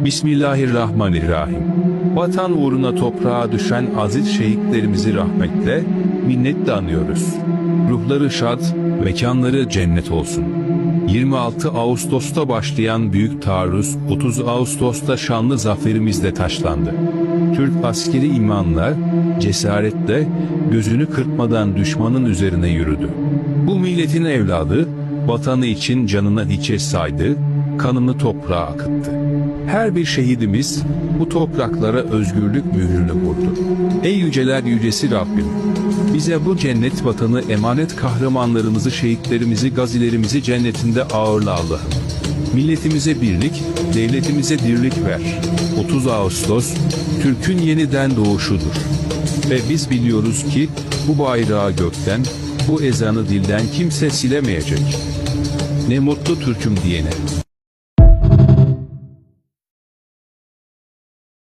Bismillahirrahmanirrahim. Vatan uğruna toprağa düşen aziz şehitlerimizi rahmetle, minnetle anıyoruz. Ruhları şad, mekanları cennet olsun. 26 Ağustos'ta başlayan büyük taarruz 30 Ağustos'ta şanlı zaferimizle taşlandı. Türk askeri imanla, cesaretle, gözünü kırpmadan düşmanın üzerine yürüdü. Bu milletin evladı, vatanı için canına hiçe saydı, kanını toprağa akıttı. Her bir şehidimiz bu topraklara özgürlük mührünü vurdu. Ey yüceler yücesi Rabbim, bize bu cennet vatanı emanet kahramanlarımızı, şehitlerimizi, gazilerimizi cennetinde ağırla Allah'ım. Milletimize birlik, devletimize dirlik ver. 30 Ağustos, Türk'ün yeniden doğuşudur. Ve biz biliyoruz ki bu bayrağı gökten, bu ezanı dilden kimse silemeyecek. Ne mutlu Türk'üm diyene.